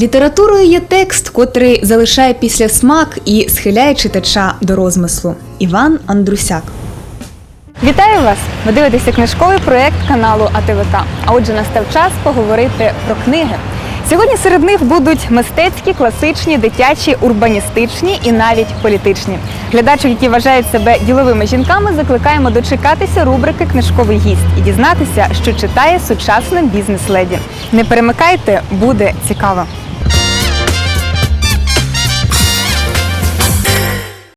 Літературою є текст, котрий залишає після смак і схиляє читача до розмислу. Іван Андрусяк. Вітаю вас! Ви дивитеся книжковий проєкт каналу АТВК. А отже, настав час поговорити про книги. Сьогодні серед них будуть мистецькі, класичні, дитячі, урбаністичні і навіть політичні. Глядачів, які вважають себе діловими жінками, закликаємо дочекатися рубрики Книжковий гість і дізнатися, що читає сучасна бізнес-леді. Не перемикайте, буде цікаво.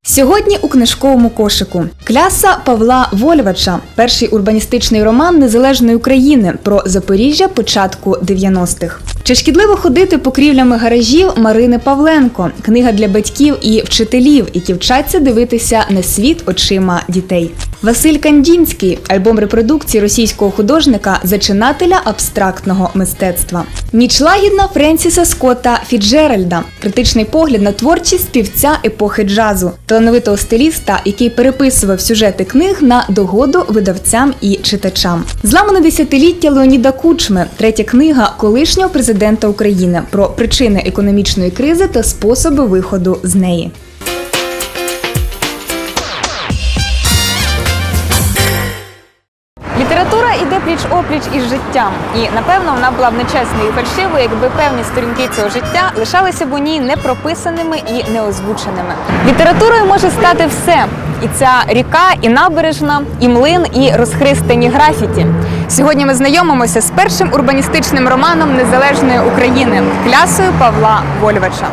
Сьогодні у книжковому кошику Кляса Павла Вольвача, перший урбаністичний роман незалежної України про Запоріжжя початку 90-х. Чи шкідливо ходити покрівлями гаражів Марини Павленко, книга для батьків і вчителів, які вчаться дивитися на світ очима дітей. Василь Кандінський, альбом репродукції російського художника, зачинателя абстрактного мистецтва. Ніч лагідна Френсіса Скотта Фіджеральда, критичний погляд на творчість співця епохи джазу, талановитого стиліста, який переписував сюжети книг на догоду видавцям і читачам. Зламане десятиліття Леоніда Кучми, третя книга колишнього президента України про причини економічної кризи та способи виходу з неї. Опліч із життям, і напевно вона була б нечесною і фальшивою, якби певні сторінки цього життя лишалися б у ній непрописаними і неозвученими. Літературою може стати все. І ця ріка, і набережна, і млин, і розхристані графіті. Сьогодні ми знайомимося з першим урбаністичним романом незалежної України клясою Павла Вольвача.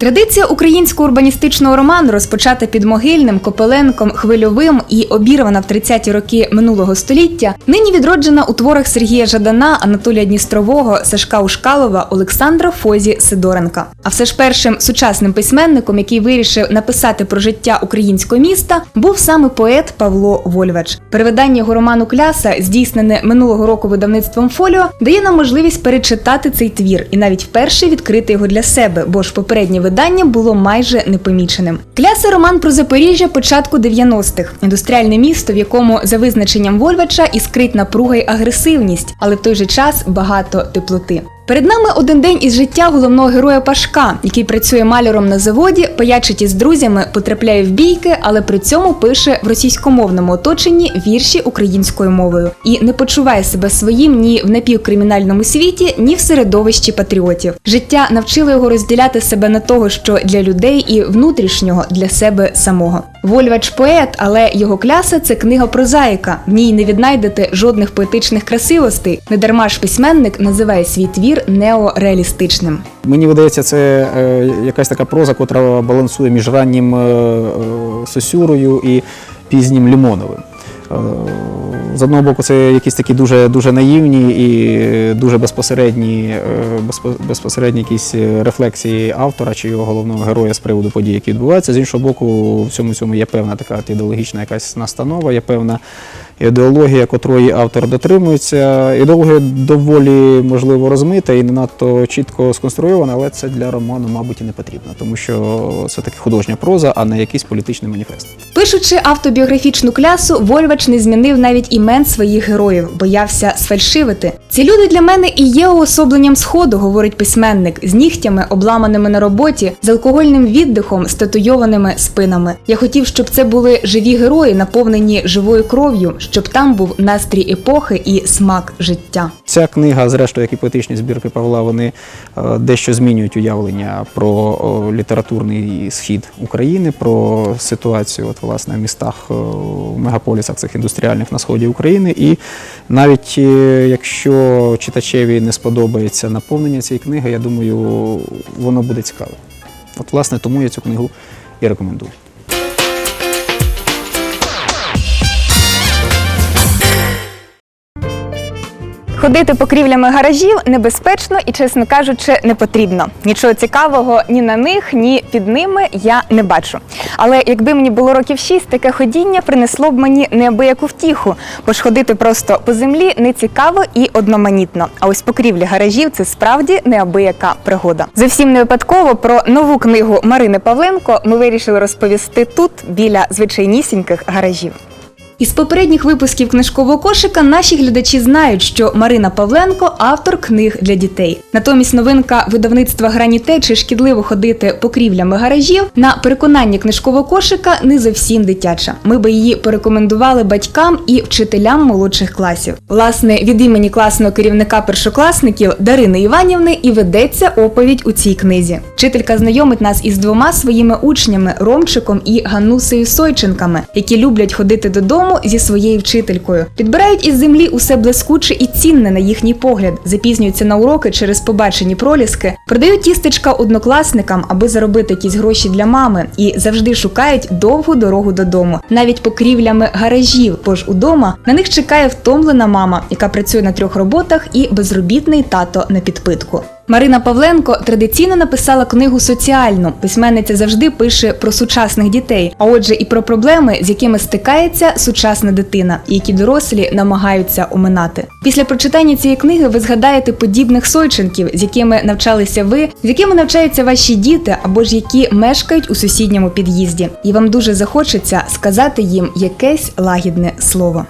Традиція українського урбаністичного роману, розпочата під Могильним, Копеленком, Хвильовим і обірвана в 30-ті роки минулого століття, нині відроджена у творах Сергія Жадана, Анатолія Дністрового, Сашка Ушкалова, Олександра Фозі Сидоренка. А все ж першим сучасним письменником, який вирішив написати про життя українського міста, був саме поет Павло Вольвач. Перевидання його роману Кляса, здійснене минулого року видавництвом Фоліо, дає нам можливість перечитати цей твір і навіть вперше відкрити його для себе, бо ж попереднє видання було майже непоміченим. Кляса роман про Запоріжжя початку 90-х. індустріальне місто, в якому за визначенням Вольвача іскрить напруга й агресивність, але в той же час багато теплоти. Перед нами один день із життя головного героя Пашка, який працює маляром на заводі, паячить із друзями, потрапляє в бійки, але при цьому пише в російськомовному оточенні вірші українською мовою і не почуває себе своїм ні в напівкримінальному світі, ні в середовищі патріотів. Життя навчило його розділяти себе на того, що для людей, і внутрішнього для себе самого. Вольвач поет, але його кляса це книга прозаїка. В ній не віднайдете жодних поетичних красивостей. Недарма ж письменник називає свій твір неореалістичним. Мені видається, це е, якась така проза, котра балансує між раннім е, е, Сосюрою і пізнім Лімоновим. Е, З одного боку, це якісь такі дуже, дуже наївні і дуже безпосередні, е, безпосередні якісь рефлексії автора чи його головного героя з приводу подій, які відбуваються. З іншого боку, в цьому цьому є певна така ідеологічна якась настанова, є певна ідеологія, котрої автор дотримується. Ідеологія доволі можливо розмита і не надто чітко сконструйована, але це для роману, мабуть, і не потрібно, тому що це таки художня проза, а не якийсь політичний маніфест. Пишучи автобіографічну клясу, Вольвач не змінив навіть імен своїх героїв, боявся сфальшивити. Ці люди для мене і є уособленням сходу, говорить письменник, з нігтями, обламаними на роботі, з алкогольним віддихом, з татуйованими спинами. Я хотів, щоб це були живі герої, наповнені живою кров'ю, щоб там був настрій епохи і смак життя. Ця книга, зрештою, як і поетичні збірки Павла, вони е, дещо змінюють уявлення про літературний схід України, про ситуацію от, власне, в містах, е, в мегаполісах цих індустріальних на сході України. І навіть е, якщо читачеві не сподобається наповнення цієї книги, я думаю, воно буде цікаве. От, власне, тому я цю книгу і рекомендую. Ходити покрівлями гаражів небезпечно і, чесно кажучи, не потрібно. Нічого цікавого ні на них, ні під ними я не бачу. Але якби мені було років шість, таке ходіння принесло б мені неабияку втіху, бо ж ходити просто по землі не цікаво і одноманітно. А ось покрівлі гаражів це справді неабияка пригода. Зовсім не випадково про нову книгу Марини Павленко ми вирішили розповісти тут біля звичайнісіньких гаражів. Із попередніх випусків книжкового кошика наші глядачі знають, що Марина Павленко автор книг для дітей. Натомість новинка видавництва Граніте чи шкідливо ходити покрівлями гаражів на переконання книжкового кошика не зовсім дитяча. Ми би її порекомендували батькам і вчителям молодших класів. Власне, від імені класного керівника першокласників Дарини Іванівни і ведеться оповідь у цій книзі. Вчителька знайомить нас із двома своїми учнями Ромчиком і Ганусею Сойченками, які люблять ходити додому зі своєю вчителькою, підбирають із землі усе блискуче і цінне на їхній погляд, запізнюються на уроки через побачені проліски, продають тістечка однокласникам, аби заробити якісь гроші для мами, і завжди шукають довгу дорогу додому, навіть покрівлями гаражів, бо ж удома на них чекає втомлена мама, яка працює на трьох роботах, і безробітний тато на підпитку. Марина Павленко традиційно написала книгу соціальну. Письменниця завжди пише про сучасних дітей, а отже, і про проблеми, з якими стикається сучасна дитина, які дорослі намагаються оминати. Після прочитання цієї книги ви згадаєте подібних сойченків, з якими навчалися ви, з якими навчаються ваші діти, або ж які мешкають у сусідньому під'їзді, і вам дуже захочеться сказати їм якесь лагідне слово.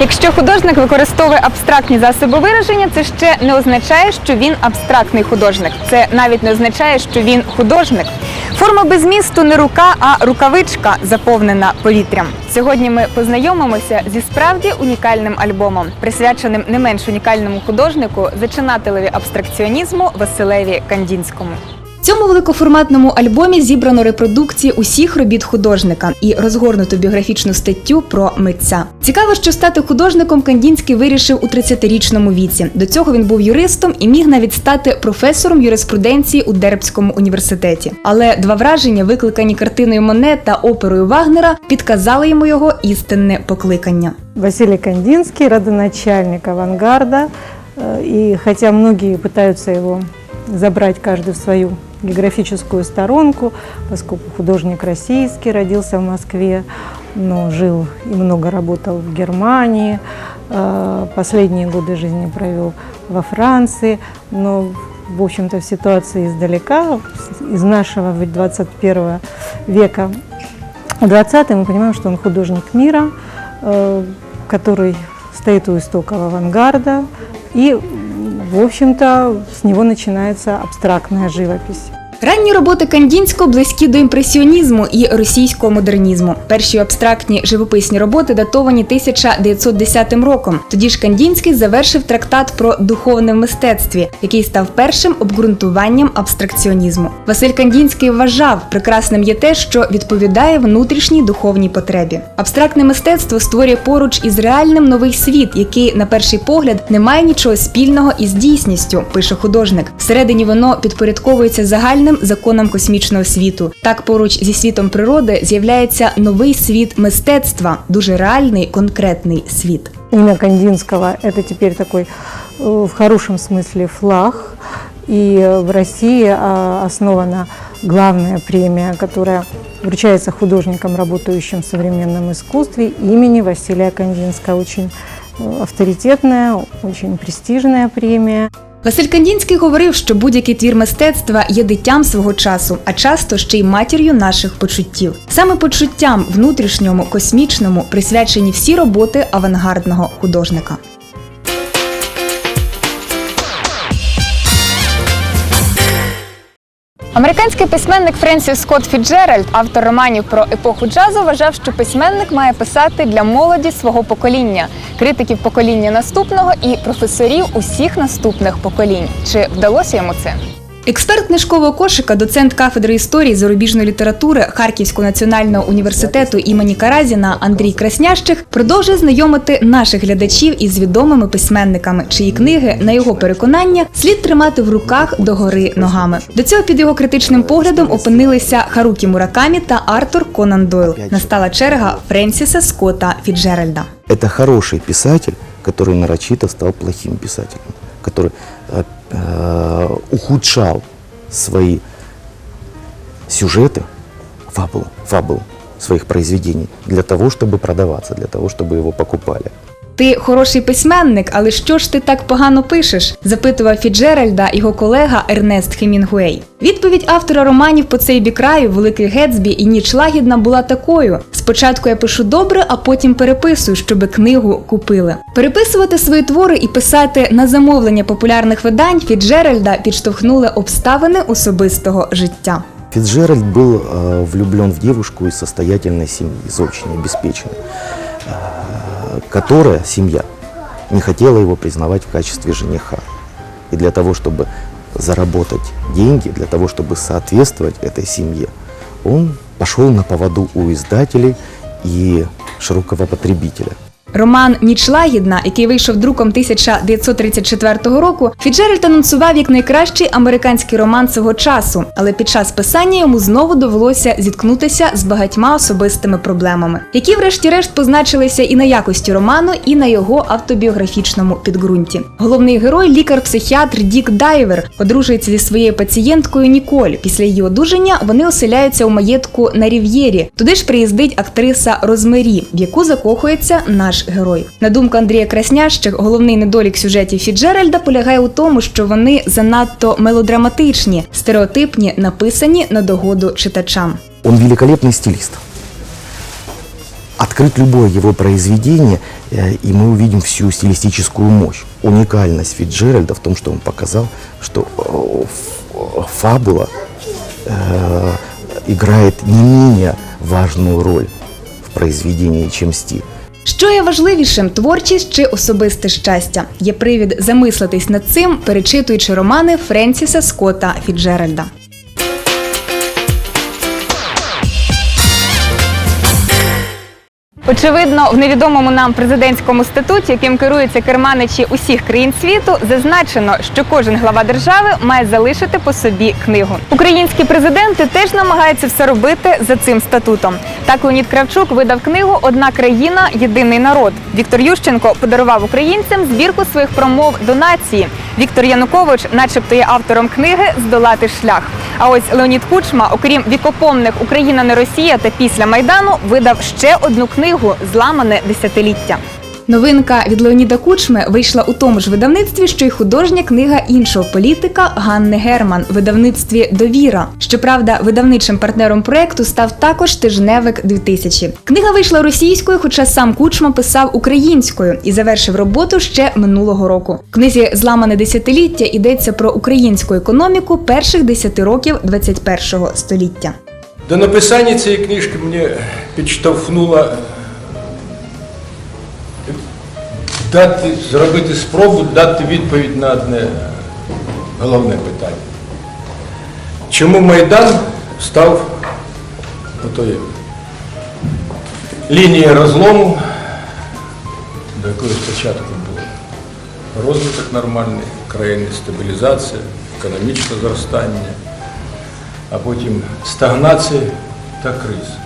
Якщо художник використовує абстрактні засоби вираження, це ще не означає, що він абстрактний художник. Це навіть не означає, що він художник. Форма без змісту не рука, а рукавичка, заповнена повітрям. Сьогодні ми познайомимося зі справді унікальним альбомом, присвяченим не менш унікальному художнику, зачинателеві абстракціонізму Василеві Кандінському. В цьому великоформатному альбомі зібрано репродукції усіх робіт художника і розгорнуту біографічну статтю про митця. Цікаво, що стати художником Кандінський вирішив у 30-річному віці. До цього він був юристом і міг навіть стати професором юриспруденції у Дербському університеті. Але два враження, викликані картиною Моне та оперою Вагнера, підказали йому його істинне покликання. Василий Кандинский, родоначальник авангарда. Э, И хотя многие пытаются его забрать каждый в свою географическую сторонку, поскольку художник российский, родился в Москве, но жил и много работал в Германии, э, последние годы жизни провел во Франции, но, в общем-то, в ситуации издалека, из нашего 21 века в 20 мы понимаем, что он художник мира, э, который стоит у истоков авангарда, и, в общем-то, с него начинается абстрактная живопись. Ранні роботи Кандінського близькі до імпресіонізму і російського модернізму. Перші абстрактні живописні роботи датовані 1910 роком. Тоді ж Кандінський завершив трактат про духовне в мистецтві, який став першим обґрунтуванням абстракціонізму. Василь Кандінський вважав, прекрасним є те, що відповідає внутрішній духовній потребі. Абстрактне мистецтво створює поруч із реальним новий світ, який, на перший погляд, не має нічого спільного із дійсністю, пише художник. Всередині воно підпорядковується загальним законам космічного світу. Так, поруч зі світом природи з'являється новий світ мистецтва, дуже реальний, конкретний світ. Имя Кандинского – это теперь такой, э, в хорошем смысле, флаг. И э, в России а, основана главная премия, которая вручается художникам, работающим в современном искусстве, имени Василия Кандинского. Очень э, авторитетная, очень престижная премия. Василь Кандінський говорив, що будь-який твір мистецтва є дитям свого часу, а часто ще й матір'ю наших почуттів. Саме почуттям внутрішньому, космічному присвячені всі роботи авангардного художника. Американський письменник Френсіс Скотт Фіджеральд, автор романів про епоху джазу, вважав, що письменник має писати для молоді свого покоління, критиків покоління наступного і професорів усіх наступних поколінь. Чи вдалося йому це? Експерт книжкового кошика, доцент кафедри історії зарубіжної літератури Харківського національного університету імені Каразіна Андрій Краснящих продовжує знайомити наших глядачів із відомими письменниками, чиї книги, на його переконання, слід тримати в руках догори ногами. До цього під його критичним поглядом опинилися Харукі Муракамі та Артур Конан Дойл. Настала черга Френсіса Скотта Фіджеральда. Это хороший писатель, который нарочито стал плохим писателем, который э, э, ухудшал свои сюжеты, фабулы, фабулы своих произведений для того, чтобы продаваться, для того, чтобы его покупали. Ти хороший письменник, але що ж ти так погано пишеш? запитував Фіджеральда його колега Ернест Хемінгуей. Відповідь автора романів по цей бік краю, Великий Гетсбі і Ніч лагідна була такою: спочатку я пишу добре, а потім переписую, щоби книгу купили. Переписувати свої твори і писати на замовлення популярних видань Фіджеральда підштовхнули обставини особистого життя. Фицджеральд был э, влюблен в девушку из состоятельной семьи, из очень обеспеченной, э, Которая, семья, не хотела его признавать в качестве жениха. И для того, чтобы заработать деньги, для того, чтобы соответствовать этой семье, он пошел на поводу у издателей и широкого потребителя. Роман Ніч лагідна, який вийшов друком 1934 року, Фіджеральд анонсував як найкращий американський роман свого часу, але під час писання йому знову довелося зіткнутися з багатьма особистими проблемами, які, врешті-решт, позначилися і на якості роману, і на його автобіографічному підґрунті. Головний герой, лікар-психіатр Дік Дайвер, одружується зі своєю пацієнткою Ніколь. Після її одужання вони оселяються у маєтку на Рів'єрі. Туди ж приїздить актриса Розмері, в яку закохується наш герой. На думку Андрія Краснящик, головний недолік сюжетів Фіджеральда полягає у тому, що вони занадто мелодраматичні, стереотипні, написані на догоду читачам. Он великолепный стилист. Открыть любое его произведение, э, и мы увидим всю стилистическую мощь. Уникальность Фитджеральда в том, что он показал, что э, ф- фабула э, играет не менее важную роль в произведении, чем стиль. Що є важливішим творчість чи особисте щастя? Є привід замислитись над цим, перечитуючи романи Френсіса Скотта Фіджеральда. Очевидно, в невідомому нам президентському статуті, яким керуються керманичі усіх країн світу, зазначено, що кожен глава держави має залишити по собі книгу. Українські президенти теж намагаються все робити за цим статутом. Так Леонід Кравчук видав книгу Одна країна, єдиний народ. Віктор Ющенко подарував українцям збірку своїх промов до нації. Віктор Янукович, начебто, є автором книги Здолати шлях. А ось Леонід Кучма, окрім вікопомних Україна не Росія та після майдану, видав ще одну книгу Зламане десятиліття. Новинка від Леоніда Кучми вийшла у тому ж видавництві, що й художня книга іншого політика Ганни Герман, видавництві Довіра. Щоправда, видавничим партнером проекту став також тижневик 2000. Книга вийшла російською, хоча сам Кучма писав українською і завершив роботу ще минулого року. В книзі Зламане десятиліття йдеться про українську економіку перших 10 років 21-го століття. До написання цієї книжки мене підштовхнуло дати, зробити спробу дати відповідь на одне головне питання. Чому Майдан став отою лінією розлому, до якої спочатку було розвиток нормальний країни, стабілізація, економічне зростання, а потім стагнація та криза.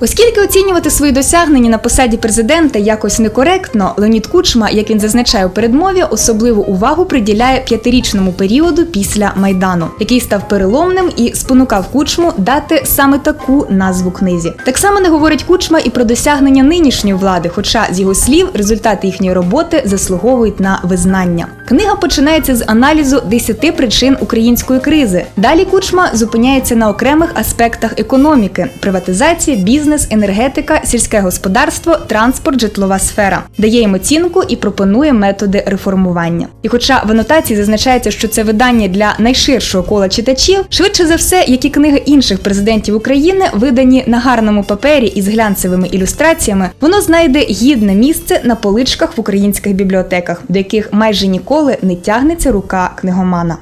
Оскільки оцінювати свої досягнення на посаді президента якось некоректно, Леонід Кучма, як він зазначає у передмові, особливу увагу приділяє п'ятирічному періоду після майдану, який став переломним і спонукав Кучму дати саме таку назву книзі. Так само не говорить Кучма і про досягнення нинішньої влади, хоча з його слів результати їхньої роботи заслуговують на визнання. Книга починається з аналізу 10 причин української кризи. Далі Кучма зупиняється на окремих аспектах економіки: приватизація, бізнес, енергетика, сільське господарство, транспорт, житлова сфера, дає їм оцінку і пропонує методи реформування. І хоча в анотації зазначається, що це видання для найширшого кола читачів, швидше за все, як і книги інших президентів України, видані на гарному папері із глянцевими ілюстраціями, воно знайде гідне місце на поличках в українських бібліотеках, до яких майже ніколи не тягнеться рука книгомана.